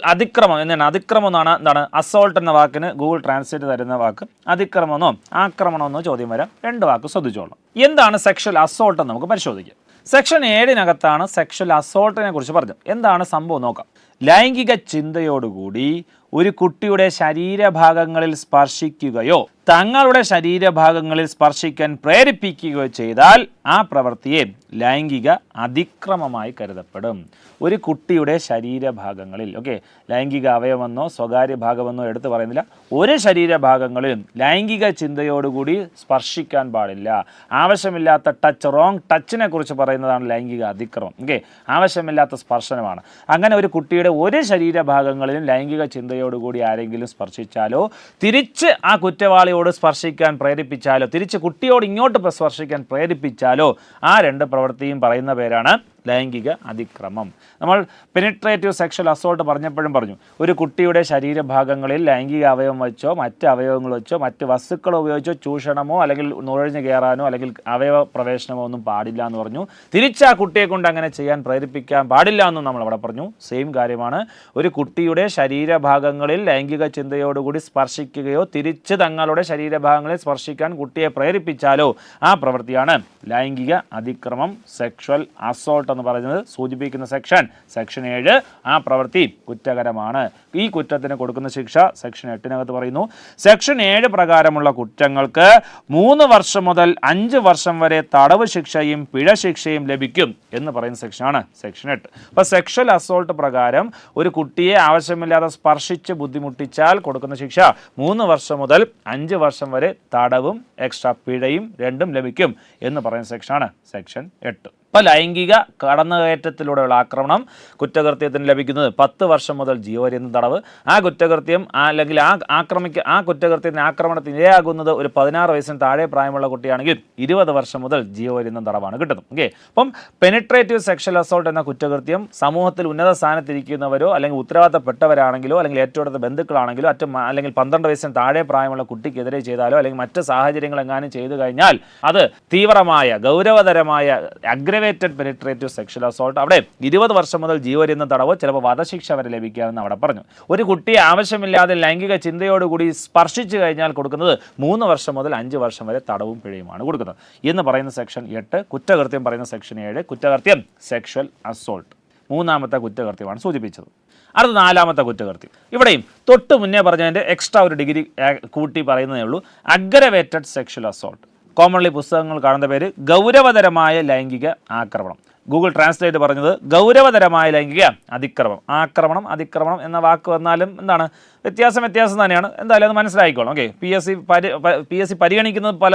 അതിക്രമം എന്നാണ്. അതിക്രമം എന്നാണ് എന്താണ് അസോൾട്ട് എന്ന വാക്കിന് ഗൂഗിൾ ട്രാൻസ്ലേറ്റ് തരുന്ന വാക്ക്. അതിക്രമമെന്നോ ആക്രമണമെന്നോ ചോദ്യം വരാം. രണ്ട് വാക്ക് ശ്രദ്ധിച്ചോളാം എന്താണ് സെക്ഷൽ അസോൾട്ട് എന്ന് നമുക്ക് പരിശോധിക്കാം. സെക്ഷൻ ഏഴിനകത്താണ് സെക്ഷൽ അസോൾട്ടിനെ കുറിച്ച് പറഞ്ഞത്. എന്താണ് സംഭവം നോക്കാം. ലൈംഗിക ചിന്തയോടുകൂടി ഒരു കുട്ടിയുടെ ശരീരഭാഗങ്ങളിൽ സ്പർശിക്കുകയോ തങ്ങളുടെ ശരീരഭാഗങ്ങളിൽ സ്പർശിക്കാൻ പ്രേരിപ്പിക്കുകയോ ചെയ്താൽ ആ പ്രവൃത്തിയെ ലൈംഗിക അതിക്രമമായി കരുതപ്പെടും. ഒരു കുട്ടിയുടെ ശരീരഭാഗങ്ങളിൽ ഓക്കെ ലൈംഗിക അവയവമെന്നോ സ്വകാര്യ ഭാഗമെന്നോ എടുത്തു പറയുന്നില്ല. ഒരു ശരീരഭാഗങ്ങളിലും ലൈംഗിക ചിന്തയോടുകൂടി സ്പർശിക്കാൻ പാടില്ല. ആവശ്യമില്ലാത്ത ടച്ച് റോങ് ടച്ചിനെ കുറിച്ച് പറയുന്നതാണ് ലൈംഗിക അതിക്രമം. ഓക്കെ ആവശ്യമില്ലാത്ത സ്പർശനമാണ്. അങ്ങനെ ഒരു കുട്ടിയുടെ ഒരു ശരീരഭാഗങ്ങളിലും ലൈംഗിക ചിന്തയോടുകൂടി ആരെങ്കിലും സ്പർശിച്ചാലോ തിരിച്ച് ആ കുറ്റവാളിയോട് സ്പർശിക്കാൻ പ്രേരിപ്പിച്ചാലോ? തിരിച്ച് കുട്ടിയോട് ഇങ്ങോട്ട് സ്പർശിക്കാൻ പ്രേരിപ്പിച്ചാലോ? ആ രണ്ട് പ്രവൃത്തിയും പറയുന്ന പേരാണ് ലൈംഗിക അതിക്രമം. നമ്മൾ പെനിട്രേറ്റീവ് സെക്ഷൽ അസോൾട്ട് പറഞ്ഞപ്പോഴും പറഞ്ഞു ഒരു കുട്ടിയുടെ ശരീരഭാഗങ്ങളിൽ ലൈംഗിക അവയവം വെച്ചോ മറ്റ് അവയവങ്ങൾ വെച്ചോ മറ്റ് വസ്തുക്കൾ ഉപയോഗിച്ചോ ചൂഷണമോ അല്ലെങ്കിൽ നുഴഞ്ഞു കയറാനോ അല്ലെങ്കിൽ അവയവ പ്രവേശനമോ ഒന്നും പാടില്ല എന്ന് പറഞ്ഞു. തിരിച്ച് ആ കുട്ടിയെ കൊണ്ട് അങ്ങനെ ചെയ്യാൻ പ്രേരിപ്പിക്കാൻ പാടില്ല എന്നും നമ്മൾ അവിടെ പറഞ്ഞു. സെയിം കാര്യമാണ്. ഒരു കുട്ടിയുടെ ശരീരഭാഗങ്ങളിൽ ലൈംഗിക ചിന്തയോടുകൂടി സ്പർശിക്കുകയോ തിരിച്ച് തങ്ങളുടെ ശരീരഭാഗങ്ങളെ സ്പർശിക്കാൻ കുട്ടിയെ പ്രേരിപ്പിച്ചാലോ ആ പ്രവൃത്തിയാണ് ലൈംഗിക അതിക്രമം സെക്ഷൽ അസോൾട്ട് എന്ന് പറയുന്നത് സൂചിപ്പിക്കുന്ന സെക്ഷൻ സെക്ഷൻ ഏഴ് ആ പ്രവൃത്തി കുറ്റകരമാണ്. ഈ കുറ്റത്തിന് കൊടുക്കുന്ന ശിക്ഷ സെക്ഷൻ എട്ടിനകത്ത് പറയുന്നു. സെക്ഷൻ ഏഴ് പ്രകാരമുള്ള കുറ്റങ്ങൾക്ക് മൂന്ന് വർഷം മുതൽ അഞ്ച് വർഷം വരെ തടവ് ശിക്ഷയും പിഴ ശിക്ഷയും ലഭിക്കും എന്ന് പറയുന്ന സെക്ഷനാണ് സെക്ഷൻ എട്ട്. അപ്പോൾ സെക്ഷൽ അസോൾട്ട് പ്രകാരം ഒരു കുട്ടിയെ ആവശ്യമില്ലാതെ സ്പർശിച്ച് ബുദ്ധിമുട്ടിച്ചാൽ കൊടുക്കുന്ന ശിക്ഷ മൂന്ന് വർഷം മുതൽ അഞ്ച് വർഷം വരെ തടവും എക്സ്ട്രാ പിഴയും രണ്ടും ലഭിക്കും എന്ന് പറയുന്ന സെക്ഷനാണ് സെക്ഷൻ എട്ട്. ഇപ്പോൾ ലൈംഗിക കടന്നുകയറ്റത്തിലൂടെയുള്ള ആക്രമണം കുറ്റകൃത്യത്തിന് ലഭിക്കുന്നത് പത്ത് വർഷം മുതൽ ജീവപര്യന്തം തടവ്. ആ കുറ്റകൃത്യം അല്ലെങ്കിൽ ആ ആക്രമിക്ക ആ കുറ്റകൃത്യത്തിന് ആക്രമണത്തിന് ഇരയാകുന്നത് ഒരു പതിനാറ് വയസ്സിന് താഴെ പ്രായമുള്ള കുട്ടിയാണെങ്കിൽ ഇരുപത് വർഷം മുതൽ ജീവപര്യന്തം തടവാണ് കിട്ടുന്നത്. ഓക്കെ അപ്പം പെനിട്രേറ്റീവ് സെക്ഷൽ അസോൾട്ട് എന്ന കുറ്റകൃത്യം സമൂഹത്തിൽ ഉന്നത സ്ഥാനത്തിരിക്കുന്നവരോ അല്ലെങ്കിൽ ഉത്തരവാദിത്തപ്പെട്ടവരാണെങ്കിലോ അല്ലെങ്കിൽ ഏറ്റവും അടുത്ത ബന്ധുക്കളാണെങ്കിലോ അറ്റ അല്ലെങ്കിൽ പന്ത്രണ്ട് വയസ്സിന് താഴെ പ്രായമുള്ള കുട്ടിക്കെതിരെ ചെയ്താലോ അല്ലെങ്കിൽ മറ്റ് സാഹചര്യങ്ങൾ എങ്ങാനും ചെയ്തു കഴിഞ്ഞാൽ അത് തീവ്രമായ ഗൗരവതരമായ അഗ്രവേറ്റഡ് പെനിട്രേറ്റീവ് സെക്ഷൽ അസോൾട്ട് അവിടെ ഇരുപത് വർഷം മുതൽ ജീവരുന്ന തടവോ ചിലപ്പോൾ വധശിക്ഷ വരെ ലഭിക്കാമെന്ന് അവിടെ പറഞ്ഞു. ഒരു കുട്ടിയെ ആവശ്യമില്ലാതെ ലൈംഗിക ചിന്തയോടുകൂടി സ്പർശിച്ചു കഴിഞ്ഞാൽ കൊടുക്കുന്നത് മൂന്ന് വർഷം മുതൽ അഞ്ച് വർഷം വരെ തടവും പിഴയുമാണ് കൊടുക്കുന്നത്. എന്ന് പറയുന്ന സെക്ഷൻ എട്ട് കുറ്റകൃത്യം പറയുന്ന സെക്ഷൻ ഏഴ് കുറ്റകൃത്യം സെക്ഷൽ അസോൾട്ട് മൂന്നാമത്തെ കുറ്റകൃത്യമാണ് സൂചിപ്പിച്ചത്. അടുത്ത നാലാമത്തെ കുറ്റകൃത്യം. ഇവിടെയും തൊട്ട് മുന്നേ പറഞ്ഞതിന്റെ എക്സ്ട്രാ ഒരു ഡിഗ്രി കൂട്ടി പറയുന്നതേ ഉള്ളൂ. അഗ്രവേറ്റഡ് സെക്ഷൽ അസോൾട്ട് കോമൺലി പുസ്തകങ്ങൾ കാണുന്ന പേര് ഗൗരവതരമായ ലൈംഗിക ആക്രമണം. ഗൂഗിൾ ട്രാൻസ്ലേറ്റ് പറഞ്ഞത് ഗൗരവതരമായ ലൈംഗിക അതിക്രമം. ആക്രമണം അതിക്രമണം എന്ന വാക്ക് വന്നാലും എന്താണ്? വ്യത്യാസം വ്യത്യാസം തന്നെയാണ്. എന്തായാലും അത് മനസ്സിലായിക്കോളും. ഓക്കെ പി എസ് സി പരി പി എസ് സി പരിഗണിക്കുന്ന പല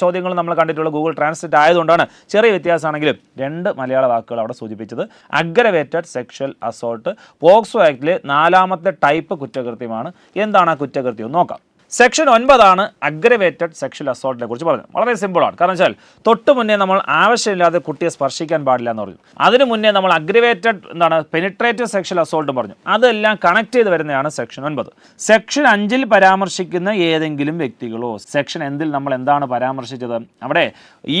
ചോദ്യങ്ങളും നമ്മൾ കണ്ടിട്ടുള്ള ഗൂഗിൾ ട്രാൻസ്ലേറ്റ് ആയതുകൊണ്ടാണ് ചെറിയ വ്യത്യാസമാണെങ്കിലും രണ്ട് മലയാള വാക്കുകൾ അവിടെ സൂചിപ്പിച്ചത്. അഗ്രവേറ്റഡ് സെക്ഷൽ അസോൾട്ട് പോക്സോ ആക്ടിലെ നാലാമത്തെ ടൈപ്പ് കുറ്റകൃത്യമാണ്. എന്താണ് ആ കുറ്റകൃത്യം? നോക്കാം. സെക്ഷൻ ഒൻപതാണ് അഗ്രവേറ്റഡ് സെക്ഷൽ അസോൾട്ടിനെ കുറിച്ച് പറഞ്ഞത്. വളരെ സിമ്പിളാണ് കാരണം വെച്ചാൽ തൊട്ട് മുന്നേ നമ്മൾ ആവശ്യമില്ലാതെ കുട്ടിയെ സ്പർശിക്കാൻ പാടില്ല എന്ന് പറഞ്ഞു. അതിന് മുന്നേ നമ്മൾ അഗ്രവേറ്റഡ് എന്താണ് പെനിട്രേറ്റീവ് സെക്ഷൽ അസോൾട്ട് പറഞ്ഞു. അതെല്ലാം കണക്ട് ചെയ്ത് വരുന്നതാണ് സെക്ഷൻ ഒൻപത്. സെക്ഷൻ അഞ്ചിൽ പരാമർശിക്കുന്ന ഏതെങ്കിലും വ്യക്തികളോ സെക്ഷൻ എന്തിൽ നമ്മൾ എന്താണ് പരാമർശിച്ചത്? അവിടെ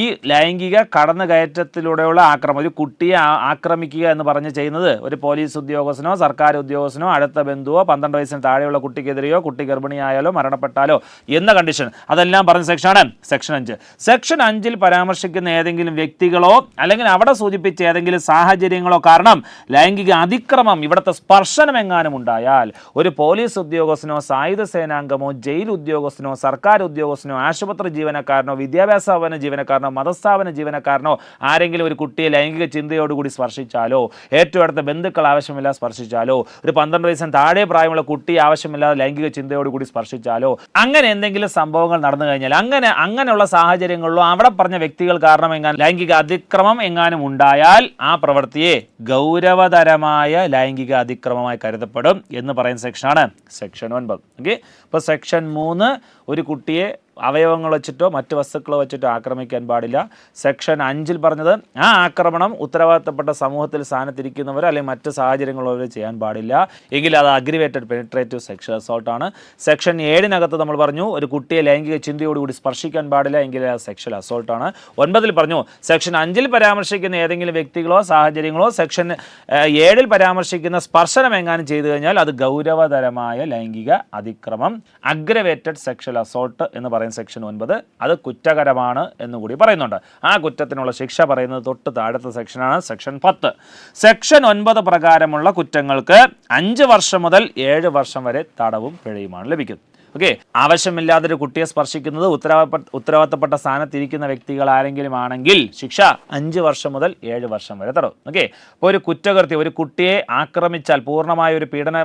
ഈ ലൈംഗിക കടന്നുകയറ്റത്തിലൂടെയുള്ള ആക്രമണം ഒരു കുട്ടിയെ ആക്രമിക്കുക എന്ന് പറഞ്ഞ് ചെയ്യുന്നത് ഒരു പോലീസ് ഉദ്യോഗസ്ഥനോ സർക്കാർ ഉദ്യോഗസ്ഥനോ അടുത്ത ബന്ധുവോ പന്ത്രണ്ട് വയസ്സിന് താഴെയുള്ള കുട്ടിക്കെതിരെയോ കുട്ടി ഗർഭിണിയായാലോ മരണപ്പെട്ടാലോ എന്ന കണ്ടീഷൻ അതെല്ലാം പറഞ്ഞ സെക്ഷനാണ് സെക്ഷൻ അഞ്ച്. സെക്ഷൻ അഞ്ചിൽ പരാമർശിക്കുന്ന ഏതെങ്കിലും വ്യക്തികളോ അല്ലെങ്കിൽ അവിടെ സൂചിപ്പിച്ച ഏതെങ്കിലും സാഹചര്യങ്ങളോ കാരണം ലൈംഗിക അതിക്രമം ഇവിടുത്തെ സ്പർശനം എങ്ങാനും ഉണ്ടായാൽ ഒരു പോലീസ് ഉദ്യോഗസ്ഥനോ സായുധ സേനാംഗമോ ജയിൽ ഉദ്യോഗസ്ഥനോ സർക്കാർ ഉദ്യോഗസ്ഥനോ ആശുപത്രി ജീവനക്കാരനോ വിദ്യാഭ്യാസ സ്ഥാപന ജീവനക്കാരനോ മതസ്ഥാപന ജീവനക്കാരനോ ആരെങ്കിലും ഒരു കുട്ടിയെ ലൈംഗിക ചിന്തയോടുകൂടി സ്പർശിച്ചാലോ ഏറ്റവും അടുത്ത ബന്ധുക്കൾ ആവശ്യമില്ലാതെ സ്പർശിച്ചാലോ ഒരു പന്ത്രണ്ട് വയസ്സിന് താഴെ പ്രായമുള്ള കുട്ടി ആവശ്യമില്ലാതെ ലൈംഗിക ചിന്തയോടുകൂടി സ്പർശിച്ചാലോ അങ്ങനെ എന്തെങ്കിലും സംഭവങ്ങൾ നടന്നു കഴിഞ്ഞാൽ അങ്ങനെ അങ്ങനെയുള്ള സാഹചര്യങ്ങളിലോ അവിടെ പറഞ്ഞ വ്യക്തികൾ കാരണം എങ്ങാനും ലൈംഗിക അതിക്രമം എങ്ങാനും ഉണ്ടായാൽ ആ പ്രവൃത്തിയെ ഗൗരവതരമായ ലൈംഗിക അതിക്രമമായി കരുതപ്പെടും എന്ന് പറയുന്ന സെക്ഷനാണ് സെക്ഷൻ ഒൻപത്. ഓക്കെ ഇപ്പോൾ സെക്ഷൻ മൂന്ന് ഒരു കുട്ടിയെ അവയവങ്ങൾ വെച്ചിട്ടോ മറ്റ് വസ്തുക്കൾ വെച്ചിട്ടോ ആക്രമിക്കാൻ പാടില്ല. സെക്ഷൻ അഞ്ചിൽ പറഞ്ഞത് ആ ആക്രമണം ഉത്തരവാദിത്തപ്പെട്ട സമൂഹത്തിൽ സ്ഥാനത്തിരിക്കുന്നവർ അല്ലെങ്കിൽ മറ്റ് സാഹചര്യങ്ങളുള്ളവർ ചെയ്യാൻ പാടില്ല. എങ്കിൽ അത് അഗ്രിവേറ്റഡ് പെനിട്രേറ്റീവ് സെക്ഷൽ അസോൾട്ട് ആണ്. സെക്ഷൻ ഏഴിനകത്ത് നമ്മൾ പറഞ്ഞു ഒരു കുട്ടിയെ ലൈംഗിക ചിന്തയോടുകൂടി സ്പർശിക്കാൻ പാടില്ല എങ്കിൽ അത് സെക്ഷൽ അസോൾട്ട് ആണ്. ഒൻപതിൽ പറഞ്ഞു സെക്ഷൻ അഞ്ചിൽ പരാമർശിക്കുന്ന ഏതെങ്കിലും വ്യക്തികളോ സാഹചര്യങ്ങളോ സെക്ഷൻ ഏഴിൽ പരാമർശിക്കുന്ന സ്പർശനം എങ്ങാനും ചെയ്തു കഴിഞ്ഞാൽ അത് ഗൗരവതരമായ ലൈംഗിക അതിക്രമം അഗ്രവേറ്റഡ് സെക്ഷൽ അസോൾട്ട് എന്ന് പറയുന്ന സെക്ഷൻ ഒൻപത് അത് കുറ്റകരമാണ് എന്നുകൂടി പറയുന്നുണ്ട്. ആ കുറ്റത്തിനുള്ള ശിക്ഷ പറയുന്നത് തൊട്ട് താഴത്തെ സെക്ഷനാണ് സെക്ഷൻ പത്ത്. സെക്ഷൻ ഒൻപത് പ്രകാരമുള്ള കുറ്റങ്ങൾക്ക് അഞ്ച് വർഷം മുതൽ ഏഴ് വർഷം വരെ തടവും പിഴയുമാണ് ലഭിക്കുന്നത്. ഓക്കെ ആവശ്യമില്ലാതെ ഒരു കുട്ടിയെ സ്പർശിക്കുന്നത് ഉത്തരവാദപ്പെട്ട ഉത്തരവാദിത്തപ്പെട്ട സ്ഥാനത്തിരിക്കുന്ന വ്യക്തികൾ ആരെങ്കിലും ആണെങ്കിൽ ശിക്ഷ അഞ്ച് വർഷം മുതൽ ഏഴ് വർഷം വരെ തടവും. ഓക്കെ അപ്പോൾ ഒരു കുറ്റകൃത്യം ഒരു കുട്ടിയെ ആക്രമിച്ചാൽ പൂർണമായ ഒരു പീഡന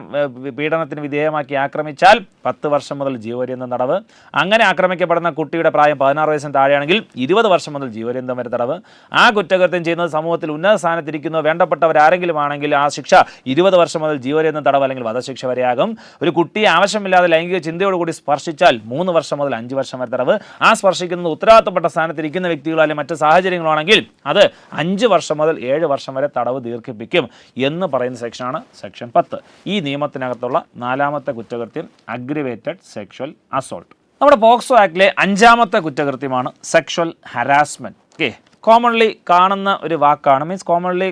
പീഡനത്തിന് വിധേയമാക്കി ആക്രമിച്ചാൽ പത്ത് വർഷം മുതൽ ജീവപര്യന്തം തടവ്. അങ്ങനെ ആക്രമിക്കപ്പെടുന്ന കുട്ടിയുടെ പ്രായം പതിനാറ് വയസ്സിന് താഴെയാണെങ്കിൽ ഇരുപത് വർഷം മുതൽ ജീവപര്യന്തം വരെ തടവ്. ആ കുറ്റകൃത്യം ചെയ്യുന്നത് സമൂഹത്തിൽ ഉന്നത സ്ഥാനത്തിരിക്കുന്ന വേണ്ടപ്പെട്ടവർ ആരെങ്കിലും ആണെങ്കിൽ ആ ശിക്ഷ ഇരുപത് വർഷം മുതൽ ജീവപര്യന്തം തടവ് അല്ലെങ്കിൽ വധശിക്ഷ വരെയാകും. ഒരു കുട്ടിയെ ആവശ്യമില്ലാതെ ലൈംഗിക ചിന്തയോടുകൂടി സ്പർശിച്ചാൽ മൂന്ന് വർഷം മുതൽ അഞ്ച് വർഷം വരെ തടവ്. ആ സ്പർശിക്കുന്നത് ഉത്തരവാദിത്തപ്പെട്ട സ്ഥാനത്തിരിക്കുന്ന വ്യക്തികളോ അല്ലെങ്കിൽ മറ്റ് സാഹചര്യങ്ങളാണെങ്കിൽ അത് അഞ്ച് വർഷം മുതൽ ഏഴ് വർഷം വരെ തടവ് ദീർഘിപ്പിക്കും എന്ന് പറയുന്ന സെക്ഷനാണ് സെക്ഷൻ പത്ത്. ഈ നിയമത്തിനകത്തുള്ള നാലാമത്തെ കുറ്റകൃത്യം അഗ്രിവേറ്റഡ് സെക്ഷൽ അസോൾട്ട് നമ്മുടെ പോക്സോ ആക്ടിലെ അഞ്ചാമത്തെ കുറ്റകൃത്യമാണ് സെക്ഷൽ ഹരാസ്മെന്റ് ഓക്കെ കോമൺലി കാണുന്ന ഒരു വാക്കാണ്. മീൻസ് കോമൺലി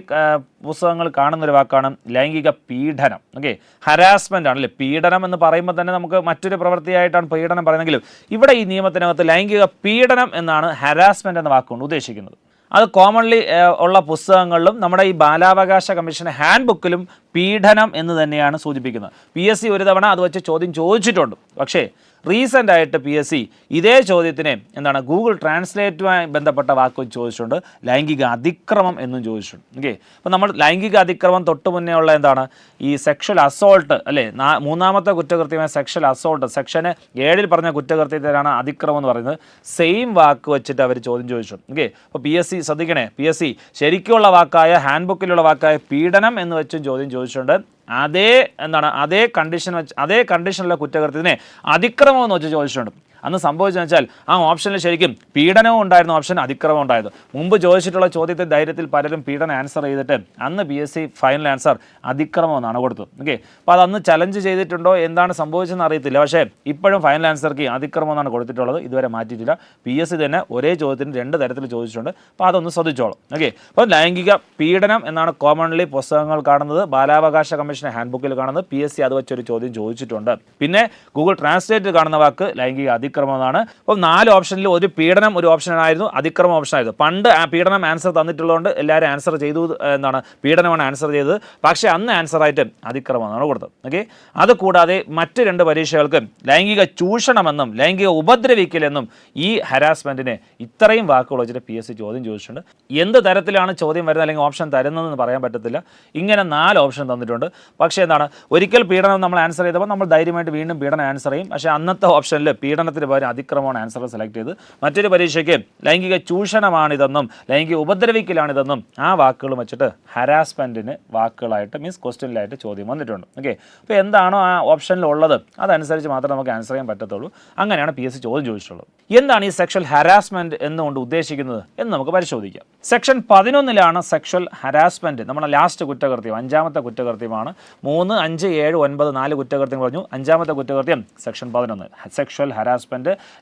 പുസ്തകങ്ങൾ കാണുന്ന ഒരു വാക്കാണ് ലൈംഗിക പീഡനം. ഓക്കെ ഹരാസ്മെന്റ് ആണല്ലേ? പീഡനം എന്ന് പറയുമ്പോൾ തന്നെ നമുക്ക് മറ്റൊരു പ്രവൃത്തിയായിട്ടാണ് പീഡനം പറയുന്നെങ്കിലും ഇവിടെ ഈ നിയമത്തിനകത്ത് ലൈംഗിക പീഡനം എന്നാണ് ഹരാസ്മെന്റ് എന്ന വാക്കുകൊണ്ട് ഉദ്ദേശിക്കുന്നത്. അത് കോമൺലി ഉള്ള പുസ്തകങ്ങളിലും നമ്മുടെ ഈ ബാലാവകാശ കമ്മീഷൻ ഹാൻഡ് ബുക്കിലും പീഡനം എന്ന് തന്നെയാണ് സൂചിപ്പിക്കുന്നത്. പി എസ് സി ഒരു തവണ അത് വെച്ച് ചോദ്യം ചോദിച്ചിട്ടുണ്ട്. പക്ഷേ റീസെന്റ് ആയിട്ട് പി എസ് സി ഇതേ ചോദ്യത്തിന് എന്താണ് ഗൂഗിൾ ട്രാൻസ്ലേറ്റുമായി ബന്ധപ്പെട്ട വാക്ക് ചോദിച്ചിട്ടുണ്ട്. ലൈംഗിക അതിക്രമം എന്നും ചോദിച്ചിട്ടുണ്ട്. ഓക്കെ? അപ്പോൾ നമ്മൾ ലൈംഗിക അതിക്രമം തൊട്ട് മുന്നേ ഉള്ള എന്താണ്? ഈ സെക്ഷൽ അസോൾട്ട് അല്ലേ? മൂന്നാമത്തെ കുറ്റകൃത്യമായ സെക്ഷൽ അസോൾട്ട് സെക്ഷന് ഏഴിൽ പറഞ്ഞ കുറ്റകൃത്യത്തിലാണ് അതിക്രമം എന്ന് പറയുന്നത്. സെയിം വാക്ക് വെച്ചിട്ട് അവർ ചോദ്യം ചോദിച്ചിട്ടുണ്ട്. ഓക്കെ? അപ്പോൾ പി എസ് സി ശ്രദ്ധിക്കണേ. പി എസ് സി ശരിക്കുള്ള വാക്കായ ഹാൻഡ് ബുക്കിലുള്ള വാക്കായ പീഡനം എന്ന് വെച്ചും ചോദ്യം ചോദിച്ചിട്ടുണ്ട്. അതേ എന്താണ് അതേ കണ്ടീഷൻ വെച്ച് അതേ കണ്ടീഷനിലുള്ള കുറ്റകൃത്യത്തിനെ അതിക്രമം എന്ന് വെച്ച് ചോദിച്ചിട്ടുണ്ട്. അന്ന് സംഭവിച്ചതെന്ന് വെച്ചാൽ ആ ഓപ്ഷനിൽ ശരിക്കും പീഡനവും ഉണ്ടായിരുന്നു ഓപ്ഷൻ അതിക്രമം ഉണ്ടായിരുന്നു. മുമ്പ് ചോദിച്ചിട്ടുള്ള ചോദ്യത്തെ ധൈര്യത്തിൽ പലരും പീഡനം ആൻസർ ചെയ്തിട്ട് അന്ന് P S C final answer അതിക്രമം എന്നാണ് കൊടുത്തത്. ഓക്കെ അപ്പോൾ അത് അന്ന് ചലഞ്ച് ചെയ്തിട്ടുണ്ടോ? എന്താണ് സംഭവിച്ചതെന്ന് അറിയത്തില്ല. പക്ഷേ ഇപ്പോഴും ഫൈനൽ ആൻസർക്ക് അതിക്രമം എന്നാണ് കൊടുത്തിട്ടുള്ളത്. ഇതുവരെ മാറ്റിയിട്ടില്ല. പി എസ് സി തന്നെ ഒരേ ചോദ്യത്തിന് രണ്ട് തരത്തിൽ ചോദിച്ചിട്ടുണ്ട്. അപ്പോൾ അതൊന്ന് ശ്രദ്ധിച്ചോളൂ. ഓക്കെ അപ്പോൾ ലൈംഗിക പീഡനം എന്നാണ് കോമൺലി പുസ്തകങ്ങൾ കാണുന്നത്. ബാലാവകാശ കമ്മീഷൻ ഹാൻഡ് ബുക്കിൽ കാണുന്നത് പി എസ് സി അത് വെച്ചൊരു ചോദ്യം ചോദിച്ചിട്ടുണ്ട്. പിന്നെ ഗൂഗിൾ ട്രാൻസ്ലേറ്റ് കാണുന്ന വാക്ക് ലൈംഗിക അതിക്രമം എന്നാണ് അപ്പോൾ നാല് ഓപ്ഷനിൽ ഒരു പീഡനം ഒരു ഓപ്ഷനായിരുന്നു അതിക്രമം ഓപ്ഷനായിരുന്നു പണ്ട് ആ പീഡനം ആൻസർ തന്നിട്ടുള്ളതുകൊണ്ട് എല്ലാവരും ആൻസർ ചെയ്തു എന്നാണ് പീഡനമാണ് ആൻസർ ചെയ്തത്. പക്ഷേ അന്ന് ആൻസർ ആയിട്ട് അതിക്രമം എന്നാണ് കൊടുത്തത്. ഓക്കെ? അതുകൂടാതെ മറ്റ് രണ്ട് പരീക്ഷകൾക്ക് ലൈംഗിക ചൂഷണമെന്നും ലൈംഗിക ഉപദ്രവിക്കലെന്നും ഈ ഹരാസ്മെന്റിനെ ഇത്രയും വാക്കുകൾ വെച്ചിട്ട് പി എസ് സി ചോദ്യം ചോദിച്ചിട്ടുണ്ട്. എന്ത് തരത്തിലാണ് ചോദ്യം വരുന്നത് അല്ലെങ്കിൽ ഓപ്ഷൻ തരുന്നതെന്ന് പറയാൻ പറ്റത്തില്ല. ഇങ്ങനെ നാല് ഓപ്ഷൻ തന്നിട്ടുണ്ട്. പക്ഷേ എന്താണ് ഒരിക്കൽ പീഡനം നമ്മൾ ആൻസർ ചെയ്തപ്പോൾ നമ്മൾ ധൈര്യമായിട്ട് വീണ്ടും പീഡനം ആൻസർ ചെയ്യും. പക്ഷേ അന്നത്തെ ഓപ്ഷനിൽ പീഡനത്തിന് പീഡനത്തിന് പകരം അതിക്രമമാണ് ആൻസർ സെലക്ട് ചെയ്ത്. മറ്റൊരു പരീക്ഷയ്ക്ക് ലൈംഗിക ചൂഷണമാണിതെന്നും ലൈംഗിക ഉപദ്രവിക്കലാണിതെന്നും ആ വാക്കുകൾ വെച്ചിട്ട് ഹരാസ്മെന്റിന് വാക്കുകളായിട്ട് മീൻസ് ക്വസ്റ്റ്യനിലായിട്ട് ചോദ്യം വന്നിട്ടുണ്ട്. ഓക്കെ അപ്പോൾ എന്താണോ ആ ഓപ്ഷനിലുള്ളത് അതനുസരിച്ച് മാത്രമേ നമുക്ക് ആൻസർ ചെയ്യാൻ പറ്റത്തുള്ളൂ. അങ്ങനെയാണ് പി എസ് സി ചോദ്യം ചോദിച്ചിട്ടുള്ളത്. എന്താണ് ഈ സെക്ഷൽ ഹരാസ്മെന്റ് എന്നുകൊണ്ട് ഉദ്ദേശിക്കുന്നത് എന്ന് നമുക്ക് പരിശോധിക്കാം. സെക്ഷൻ പതിനൊന്നിലാണ് സെക്ഷൽ ഹരാസ്മെന്റ് നമ്മുടെ ലാസ്റ്റ് കുറ്റകൃത്യം അഞ്ചാമത്തെ കുറ്റകൃത്യമാണ്. മൂന്ന് അഞ്ച് ഏഴ് ഒൻപത് നാല് കുറ്റകൃത്യം പറഞ്ഞു. അഞ്ചാമത്തെ കുറ്റകൃത്യം സെക്ഷൻ പതിനൊന്ന്. സെക്ഷൽ ഹരാസ്മെന്റ്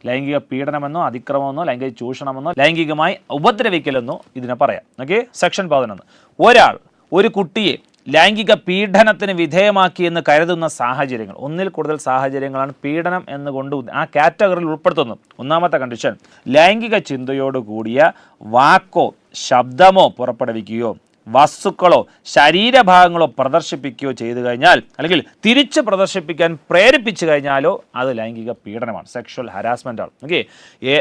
ലൈംഗിക പീഡനമെന്നോ അതിക്രമമെന്നോ ലൈംഗിക ചൂഷണമെന്നോ ലൈംഗികമായി ഉപദ്രവിക്കലെന്നോ ഇതിനെ പറയാം. ഓക്കെ സെക്ഷൻ പതിനൊന്ന്. ഒരാൾ ഒരു കുട്ടിയെ ലൈംഗിക പീഡനത്തിന് വിധേയമാക്കി എന്ന് കരുതുന്ന സാഹചര്യങ്ങൾ. ഒന്നിൽ കൂടുതൽ സാഹചര്യങ്ങളാണ് പീഡനം എന്ന് കൊണ്ട് ആ കാറ്റഗറിയിൽ ഉൾപ്പെടുത്തുന്നത് ഒന്നാമത്തെ കണ്ടീഷൻ ലൈംഗിക ചിന്തയോടുകൂടിയ വാക്കോ ശബ്ദമോ പുറപ്പെടുവിക്കുകയോ വസ്തുക്കളോ ശരീരഭാഗങ്ങളോ പ്രദർശിപ്പിക്കുകയോ ചെയ്തു കഴിഞ്ഞാൽ അല്ലെങ്കിൽ തിരിച്ച് പ്രദർശിപ്പിക്കാൻ പ്രേരിപ്പിച്ചു കഴിഞ്ഞാലോ അത് ലൈംഗിക പീഡനമാണ് സെക്ഷൽ ആണ്. ഓക്കെ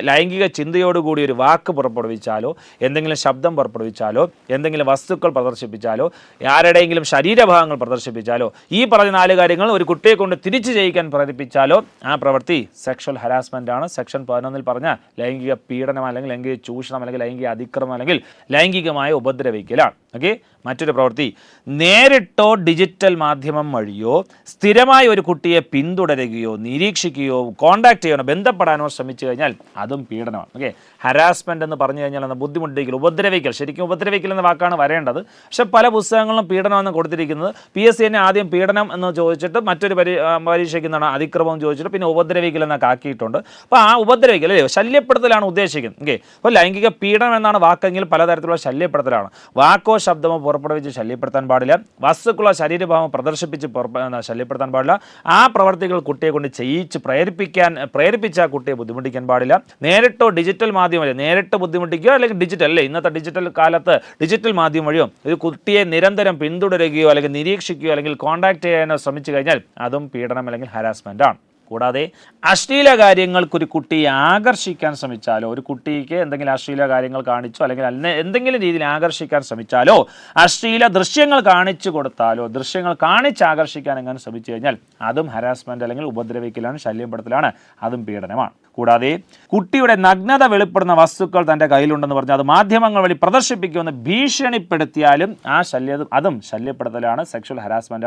ലൈംഗിക ചിന്തയോടുകൂടി ഒരു വാക്ക് പുറപ്പെടുവിച്ചാലോ എന്തെങ്കിലും ശബ്ദം പുറപ്പെടുവിച്ചാലോ എന്തെങ്കിലും വസ്തുക്കൾ പ്രദർശിപ്പിച്ചാലോ ആരുടെയെങ്കിലും ശരീരഭാഗങ്ങൾ പ്രദർശിപ്പിച്ചാലോ ഈ പറഞ്ഞ നാല് കാര്യങ്ങൾ ഒരു കുട്ടിയെ കൊണ്ട് തിരിച്ചു ചെയ്യിക്കാൻ പ്രേരിപ്പിച്ചാലോ ആ പ്രവൃത്തി സെക്ഷൽ ഹരാസ്മെന്റ് ആണ്. സെക്ഷൻ പതിനൊന്നിൽ പറഞ്ഞ ലൈംഗിക പീഡനം അല്ലെങ്കിൽ ലൈംഗിക ചൂഷണം അല്ലെങ്കിൽ ലൈംഗിക അതിക്രമം അല്ലെങ്കിൽ ലൈംഗികമായ ഉപദ്രവിക്കലാണ്. ഓക്കെ മറ്റൊരു പ്രവൃത്തി നേരിട്ടോ ഡിജിറ്റൽ മാധ്യമം വഴിയോ സ്ഥിരമായി ഒരു കുട്ടിയെ പിന്തുടരുകയോ നിരീക്ഷിക്കുകയോ കോണ്ടാക്ട് ചെയ്യാനോ ബന്ധപ്പെടാനോ ശ്രമിച്ചു കഴിഞ്ഞാൽ അതും പീഡനമാണ്. ഓക്കെ ഹരാസ്മെന്റ് എന്ന് പറഞ്ഞു കഴിഞ്ഞാൽ എന്ന ബുദ്ധിമുട്ടിക്കൽ ഉപദ്രവിക്കൽ. ശരിക്കും ഉപദ്രവിക്കൽ എന്ന വാക്കാണ് വരേണ്ടത്. പക്ഷെ പല പുസ്തകങ്ങളും പീഡനം എന്ന് കൊടുത്തിരിക്കുന്നത്. പി എസ് സി തന്നെ ആദ്യം പീഡനം എന്ന് ചോദിച്ചിട്ട് മറ്റൊരു പരി പരീക്ഷയ്ക്ക് അതിക്രമം ചോദിച്ചിട്ട് പിന്നെ ഉപദ്രവിക്കൽ എന്നൊക്കെ ആക്കിയിട്ടുണ്ട്. അപ്പോൾ ആ ഉപദ്രവിക്കൽ അല്ലേ? ശല്യപ്പെടുത്തലാണ് ഉദ്ദേശിക്കുന്നത്. ഓക്കെ അപ്പോൾ ലൈംഗിക പീഡനം എന്നാണ് വാക്കെങ്കിൽ പലതരത്തിലുള്ള ശല്യപ്പെടുത്തലാണ്. വാക്കോ ശബ്ദമോ പുറപ്പെടുവിച്ച് ശല്യപ്പെടുത്താൻ പാടില്ല. വസ്തുക്കളോ ശരീരഭാവം പ്രദർശിപ്പിച്ച് ശല്യപ്പെടുത്താൻ പാടില്ല. ആ പ്രവർത്തികൾ കുട്ടിയെ കൊണ്ട് ചെയ്യിച്ച് പ്രേരിപ്പിക്കാൻ പ്രേരിപ്പിച്ച കുട്ടിയെ ബുദ്ധിമുട്ടിക്കാൻ പാടില്ല. നേരിട്ടോ ഡിജിറ്റൽ മാധ്യമം വഴി നേരിട്ട് ബുദ്ധിമുട്ടിക്കുകയോ അല്ലെങ്കിൽ ഡിജിറ്റൽ അല്ലേ? ഇന്നത്തെ ഡിജിറ്റൽ കാലത്ത് ഡിജിറ്റൽ മാധ്യമം വഴിയോ ഒരു കുട്ടിയെ നിരന്തരം പിന്തുടരുകയോ അല്ലെങ്കിൽ നിരീക്ഷിക്കുകയോ അല്ലെങ്കിൽ കോൺടാക്ട് ചെയ്യാനോ ശ്രമിച്ചു കഴിഞ്ഞാൽ അതും പീഡനം അല്ലെങ്കിൽ ഹരാസ്മെന്റ് ആണ്. കൂടാതെ അശ്ലീല കാര്യങ്ങൾക്ക് ഒരു കുട്ടിയെ ആകർഷിക്കാൻ ശ്രമിച്ചാലോ ഒരു കുട്ടിക്ക് എന്തെങ്കിലും അശ്ലീല കാര്യങ്ങൾ കാണിച്ചോ അല്ലെങ്കിൽ എന്തെങ്കിലും രീതിയിൽ ആകർഷിക്കാൻ ശ്രമിച്ചാലോ അശ്ലീല ദൃശ്യങ്ങൾ കാണിച്ചു കൊടുത്താലോ ദൃശ്യങ്ങൾ കാണിച്ച് ആകർഷിക്കാൻ എങ്ങനെ ശ്രമിച്ചു കഴിഞ്ഞാൽ അതും ഹരാസ്മെന്റ് അല്ലെങ്കിൽ ഉപദ്രവിക്കലാണ് ശല്യപ്പെടുത്തലാണ് അതും പീഡനമാണ്. കൂടാതെ കുട്ടിയുടെ നഗ്നത വെളിപ്പെടുന്ന വസ്തുക്കൾ തന്റെ കയ്യിലുണ്ടെന്ന് പറഞ്ഞ് അത് മാധ്യമങ്ങൾ വഴി പ്രദർശിപ്പിക്കുമെന്ന് ഭീഷണിപ്പെടുത്തിയാലും ആ ശല്യ അതും ശല്യപ്പെടുത്തലാണ് സെക്ഷൽ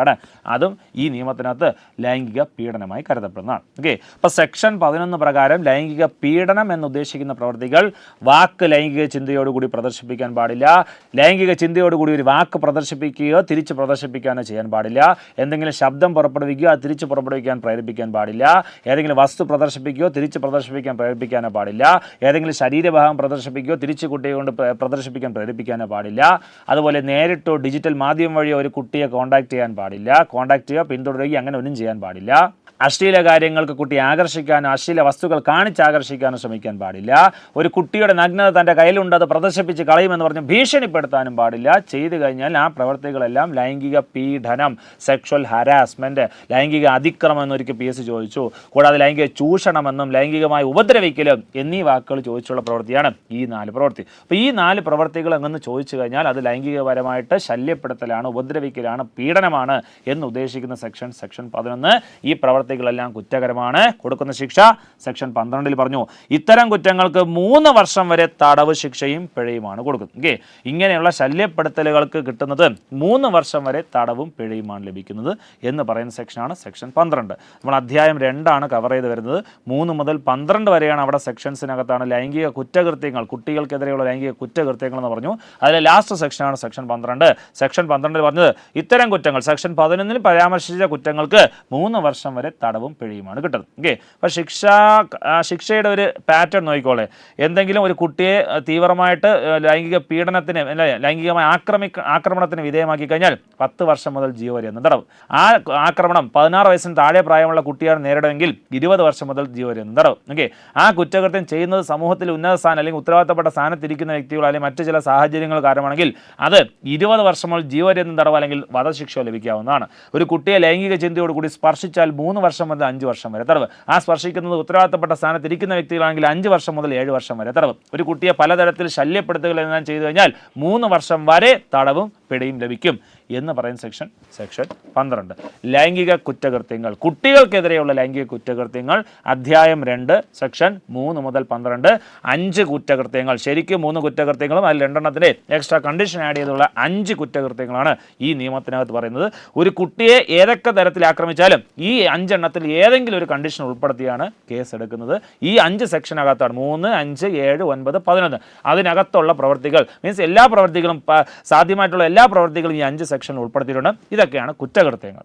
ആണ്. അതും ഈ നിയമത്തിനകത്ത് ലൈംഗിക പീഡനമായി കരുതപ്പെടുന്നതാണ് ഓക്കെ അപ്പോൾ സെക്ഷൻ പതിനൊന്ന് പ്രകാരം ലൈംഗിക പീഡനം എന്നുദ്ദേശിക്കുന്ന പ്രവൃത്തികൾ വാക്ക് ലൈംഗിക ചിന്തയോടുകൂടി പ്രദർശിപ്പിക്കാൻ പാടില്ല. ലൈംഗിക ചിന്തയോടുകൂടി ഒരു വാക്ക് പ്രദർശിപ്പിക്കുകയോ തിരിച്ച് പ്രദർശിപ്പിക്കാനോ ചെയ്യാൻ പാടില്ല. എന്തെങ്കിലും ശബ്ദം പുറപ്പെടുവിക്കുകയോ തിരിച്ച് പുറപ്പെടുവിക്കാൻ പ്രേരിപ്പിക്കാൻ പാടില്ല. ഏതെങ്കിലും വസ്തു പ്രദർശിപ്പിക്കുകയോ തിരിച്ച് പ്രദർശിപ്പിക്കാൻ പ്രേരിപ്പിക്കാനോ പാടില്ല. ഏതെങ്കിലും ശരീരഭാഗം പ്രദർശിപ്പിക്കുകയോ തിരിച്ച് കുട്ടിയെ കൊണ്ട് പ്രദർശിപ്പിക്കാൻ പ്രേരിപ്പിക്കാനോ പാടില്ല. അതുപോലെ നേരിട്ടോ ഡിജിറ്റൽ മാധ്യമം വഴിയോ ഒരു കുട്ടിയെ കോൺടാക്ട് ചെയ്യാൻ പാടില്ല. കോൺടാക്ട് ചെയ്യുക പിന്തുടരുകയോ അങ്ങനെ ഒന്നും ചെയ്യാൻ പാടില്ല. അശ്ലീല കാര്യങ്ങൾക്ക് കുട്ടിയെ ആകർഷിക്കാനോ അശ്ലീല വസ്തുക്കൾ കാണിച്ച് ആകർഷിക്കാനോ ശ്രമിക്കാൻ പാടില്ല. ഒരു കുട്ടിയുടെ നഗ്നത തന്റെ കയ്യിലുണ്ട് അത് പ്രദർശിപ്പിച്ച് കളയുമെന്ന് പറഞ്ഞ് ഭീഷണിപ്പെടുത്താനും പാടില്ല. ചെയ്തു കഴിഞ്ഞാൽ ആ പ്രവർത്തികളെല്ലാം ലൈംഗിക പീഡനം സെക്ഷൽ ഹരാസ്മെന്റ് ലൈംഗിക അതിക്രമം എന്നൊരിക്കൽ പി എസ് ചോദിച്ചു. കൂടാതെ ലൈംഗിക ചൂഷണമെന്നും ലൈംഗികമായി ഉപദ്രവിക്കലും എന്നീ വാക്കുകൾ ചോദിച്ചുള്ള പ്രവൃത്തിയാണ് ഈ നാല് പ്രവൃത്തി. അപ്പോൾ ഈ നാല് പ്രവൃത്തികൾ എങ്ങനെ ചോദിച്ചു കഴിഞ്ഞാൽ അത് ലൈംഗികപരമായിട്ട് ശല്യപ്പെടുത്തലാണ് ഉപദ്രവിക്കലാണ് പീഡനമാണ് എന്ന് ഉദ്ദേശിക്കുന്ന സെക്ഷൻ സെക്ഷൻ പതിനൊന്ന് ഈ പ്രവർത്തികളെല്ലാം കുറ്റകരമാണ്. കൊടുക്കുന്ന ശിക്ഷ സെക്ഷൻ പന്ത്രണ്ടിൽ പറഞ്ഞു. ഇത്തരം കുറ്റങ്ങൾക്ക് മൂന്ന് വർഷം വരെ തടവ് ശിക്ഷയും പിഴയുമാണ് കൊടുക്കുന്നത്. ഓക്കെ. ഇങ്ങനെയുള്ള ശല്യപ്പെടുത്തലുകൾക്ക് കിട്ടുന്നത് മൂന്ന് വർഷം വരെ തടവും പിഴയുമാണ് ലഭിക്കുന്നത് എന്ന് പറയുന്ന സെക്ഷനാണ് സെക്ഷൻ പന്ത്രണ്ട്. നമ്മൾ അധ്യായം രണ്ടാണ് കവർ ചെയ്ത് വരുന്നത്. മൂന്ന് മുതൽ പന്ത്രണ്ട് വരെയാണ് അവിടെ സെക്ഷൻസിനകത്താണ് ലൈംഗിക കുറ്റകൃത്യങ്ങൾ കുട്ടികൾക്കെതിരെയുള്ള ലൈംഗിക കുറ്റകൃത്യങ്ങൾ എന്ന് പറഞ്ഞു. അതിലെ ലാസ്റ്റ് സെക്ഷനാണ് സെക്ഷൻ പന്ത്രണ്ട്. സെക്ഷൻ പന്ത്രണ്ടിൽ പറഞ്ഞത് ഇത്തരം കുറ്റങ്ങൾ സെക്ഷൻ പതിനൊന്നിൽ പരാമർശിച്ച കുറ്റങ്ങൾക്ക് മൂന്ന് വർഷം വരെ തടവും പിഴയുമാണ് കിട്ടുന്നത്. ഓക്കെ അപ്പോൾ ശിക്ഷ ശിക്ഷയുടെ ഒരു പാറ്റേൺ നോക്കിക്കോളെ. എന്തെങ്കിലും ഒരു കുട്ടിയെ തീവ്രമായിട്ട് ലൈംഗിക പീഡനത്തിന് ലൈംഗികമായ ആക്രമിക്ക ആക്രമണത്തിന് വിധേയമാക്കി കഴിഞ്ഞാൽ പത്ത് വർഷം മുതൽ ജീവപര്യന്തം തടവ്. ആ ആക്രമണം പതിനാറ് വയസ്സിന് താഴെ പ്രായമുള്ള കുട്ടിയാണ് നേരിടുമെങ്കിൽ ഇരുപത് വർഷം മുതൽ ജീവപര്യന്തം തടവ്. ഓക്കെ ആ കുറ്റകൃത്യം ചെയ്യുന്നത് സമൂഹത്തിൽ ഉന്നത സ്ഥാനം അല്ലെങ്കിൽ ഉത്തരവാദിത്തപ്പെട്ട സ്ഥാനത്തിരിക്കുന്ന വ്യക്തികൾ അല്ലെങ്കിൽ മറ്റു ചില സാഹചര്യങ്ങൾ കാരണമാണെങ്കിൽ അത് ഇരുപത് വർഷം മുതൽ ജീവപര്യന്തം തടവ് അല്ലെങ്കിൽ വധശിക്ഷ ലഭിക്കാവുന്നതാണ്. ഒരു കുട്ടിയെ ലൈംഗിക ചിന്തയോടുകൂടി സ്പർശിച്ചാൽ മൂന്ന് വർഷം മുതൽ അഞ്ച് വർഷം വരെ. തടവ്. ആ സ്പർശിക്കുന്നത് ഉത്തരവാദിത്തപ്പെട്ട സ്ഥാനത്തിരിക്കുന്ന വ്യക്തികളാണെങ്കിൽ അഞ്ച് വർഷം മുതൽ ഏഴ് വർഷം വരെ തടവ്. ഒരു കുട്ടിയെ പലതരത്തിൽ ശല്യപ്പെടുത്തുകൾ എല്ലാം ചെയ്തു കഴിഞ്ഞാൽ മൂന്ന് വർഷം വരെ തടവും പിഴയും ലഭിക്കും. എന്ന് പറയുന്ന സെക്ഷൻ സെക്ഷൻ പന്ത്രണ്ട്. ലൈംഗിക കുറ്റകൃത്യങ്ങൾ. കുട്ടികൾക്കെതിരെയുള്ള ലൈംഗിക കുറ്റകൃത്യങ്ങൾ അധ്യായം രണ്ട് സെക്ഷൻ മൂന്ന് മുതൽ പന്ത്രണ്ട്. അഞ്ച് കുറ്റകൃത്യങ്ങൾ. ശരിക്കും മൂന്ന് കുറ്റകൃത്യങ്ങളും അതിൽ രണ്ടെണ്ണത്തിന്റെ എക്സ്ട്രാ കണ്ടീഷൻ ആഡ് ചെയ്തുള്ള അഞ്ച് കുറ്റകൃത്യങ്ങളാണ് ഈ നിയമത്തിനകത്ത് പറയുന്നത്. ഒരു കുട്ടിയെ ഏതൊക്കെ തരത്തിൽ ആക്രമിച്ചാലും ഈ അഞ്ചെണ്ണത്തിൽ ഏതെങ്കിലും ഒരു കണ്ടീഷൻ ഉൾപ്പെടുത്തിയാണ് കേസ് എടുക്കുന്നത്. ഈ അഞ്ച് സെക്ഷനകത്താണ് മൂന്ന് അഞ്ച് ഏഴ് ഒൻപത് പതിനൊന്ന്. അതിനകത്തുള്ള പ്രവൃത്തികൾ മീൻസ് എല്ലാ പ്രവൃത്തികളും സാധ്യമായിട്ടുള്ള എല്ലാ പ്രവൃത്തികളും ഈ അഞ്ച് സെക്ഷനിൽ ഉൾപ്പെടുത്തിയിട്ടുണ്ട്. ഇതൊക്കെയാണ് കുറ്റകൃത്യങ്ങൾ.